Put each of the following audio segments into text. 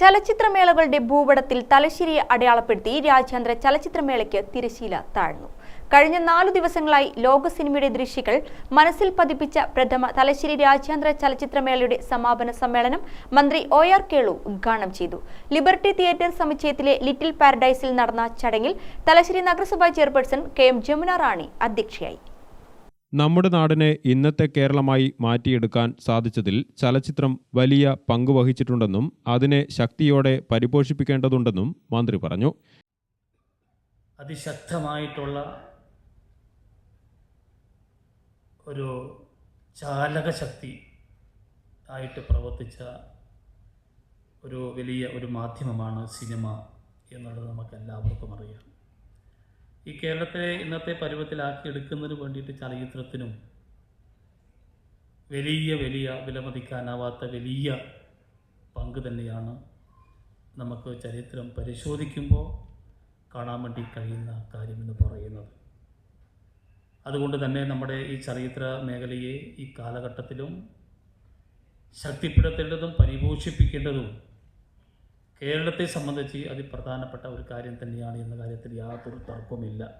ചലച്ചിത്രമേളകളുടെ ഭൂപടത്തിൽ തലശ്ശേരിയെ അടയാളപ്പെടുത്തി രാജ്യാന്തര ചലച്ചിത്രമേളയ്ക്ക് തിരശീല താഴ്ന്നു. കഴിഞ്ഞ നാലു ദിവസങ്ങളായി ലോക സിനിമയുടെ ദൃശ്യകൾ മനസ്സിൽ പതിപ്പിച്ച പ്രഥമ തലശ്ശേരി രാജ്യാന്തര ചലച്ചിത്രമേളയുടെ സമാപന സമ്മേളനം മന്ത്രി ഒ ആർ കേളു ഉദ്ഘാടനം ചെയ്തു. ലിബർട്ടി തിയേറ്റർ സമുച്ചയത്തിലെ ലിറ്റിൽ പാരഡൈസിൽ നടന്ന ചടങ്ങിൽ തലശ്ശേരി നഗരസഭാ chairperson K M Jamuna Rani അധ്യക്ഷയായി. നമ്മുടെ നാടിനെ ഇന്നത്തെ കേരളമായി മാറ്റിയെടുക്കാൻ സാധിച്ചതിൽ ചലച്ചിത്രം വലിയ പങ്ക് വഹിച്ചിട്ടുണ്ടെന്നും അതിനെ ശക്തിയോടെ പരിപോഷിപ്പിക്കേണ്ടതുണ്ടെന്നും മന്ത്രി പറഞ്ഞു. അതിശക്തമായിട്ടുള്ള ഒരു ചാലകശക്തി ആയിട്ട് പ്രവർത്തിച്ച ഒരു വലിയ ഒരു മാധ്യമമാണ് സിനിമ എന്നുള്ളത് നമുക്ക് എല്ലാവർക്കും അറിയാം. ഈ കേരളത്തെ ഇന്നത്തെ പരുവത്തിലാക്കി എടുക്കുന്നതിന് വേണ്ടിയിട്ട് ചലച്ചിത്രത്തിനും വലിയ വലിയ വിലമതിക്കാനാവാത്ത വലിയ പങ്ക് തന്നെയാണ് നമുക്ക് ചരിത്രം പരിശോധിക്കുമ്പോൾ കാണാൻ വേണ്ടി കഴിയുന്ന കാര്യമെന്ന് പറയുന്നത്. അതുകൊണ്ട് തന്നെ നമ്മുടെ ഈ ചരിത്ര മേഖലയെ ഈ കാലഘട്ടത്തിലും ശക്തിപ്പെടുത്തേണ്ടതും പരിപോഷിപ്പിക്കേണ്ടതും കേരളത്തെ സംബന്ധിച്ച് അതിപ്രധാനപ്പെട്ട ഒരു കാര്യം തന്നെയാണ് എന്ന കാര്യത്തിൽ യാതൊരു തർക്കവുമില്ല.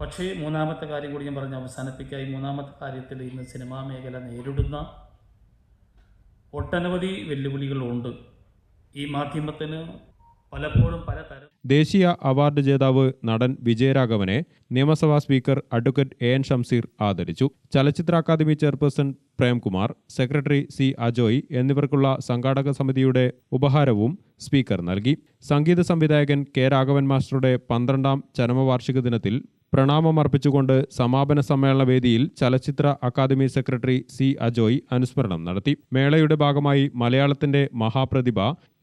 പക്ഷേ മൂന്നാമത്തെ കാര്യം കൂടി ഞാൻ പറഞ്ഞ് അവസാനിപ്പിക്കുക ഈ മൂന്നാമത്തെ കാര്യത്തിൽ ഇന്ന് സിനിമാ മേഖല നേരിടുന്ന ഒട്ടനവധി വെല്ലുവിളികളുണ്ട്. ഈ മാധ്യമത്തിന് പലപ്പോഴും പല തരം ദേശീയ അവാർഡ് ജേതാവ് നടൻ വിജയരാഘവനെ നിയമസഭാ speaker advocate A N Shamseer ആദരിച്ചു. ചലച്ചിത്ര academy chairperson Premkumar secretary C Ajoy എന്നിവർക്കുള്ള സംഘാടക സമിതിയുടെ ഉപഹാരവും സ്പീക്കർ നൽകി. സംഗീത സംവിധായകൻ കെ രാഘവൻ മാസ്റ്ററുടെ പന്ത്രണ്ടാം ചരമവാർഷിക ദിനത്തിൽ പ്രണാമമർപ്പിച്ചുകൊണ്ട് സമാപന സമ്മേളന വേദിയിൽ ചലച്ചിത്ര അക്കാദമി സെക്രട്ടറി സി അജോയ് അനുസ്മരണം നടത്തി. മേളയുടെ ഭാഗമായി മലയാളത്തിന്റെ മഹാപ്രതിഭ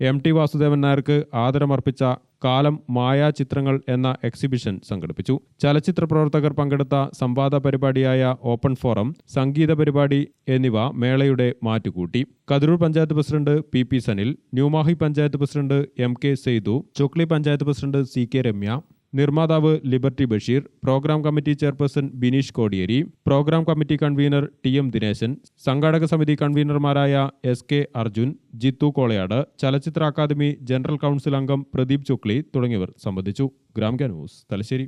എം ടി വാസുദേവൻ നായർക്ക് ആദരമർപ്പിച്ച കാലം മായാ ചിത്രങ്ങൾ എന്ന എക്സിബിഷൻ സംഘടിപ്പിച്ചു. ചലച്ചിത്ര പ്രവർത്തകർ പങ്കെടുത്ത സംവാദ പരിപാടിയായ ഓപ്പൺ ഫോറം സംഗീത പരിപാടി എന്നിവ മേളയുടെ മാറ്റുകൂട്ടി. Kathiroor panchayat president P P Sanil New Mahe panchayat president M K Seythu Chokli panchayat president C K Ramya നിർമ്മാതാവ് Liberty Basheer programme committee chairperson Bineesh Kodiyeri programme committee convener T M Dineshan സംഘാടക സമിതി കൺവീനർമാരായ എസ് കെ അർജുൻ ജിത്തു കോളയാട് ചലച്ചിത്ര അക്കാദമി ജനറൽ കൗൺസിൽ അംഗം പ്രദീപ് ചുക്ലി തുടങ്ങിയവർ സംബന്ധിച്ചു. ഗ്രാമിക ന്യൂസ് തലശ്ശേരി.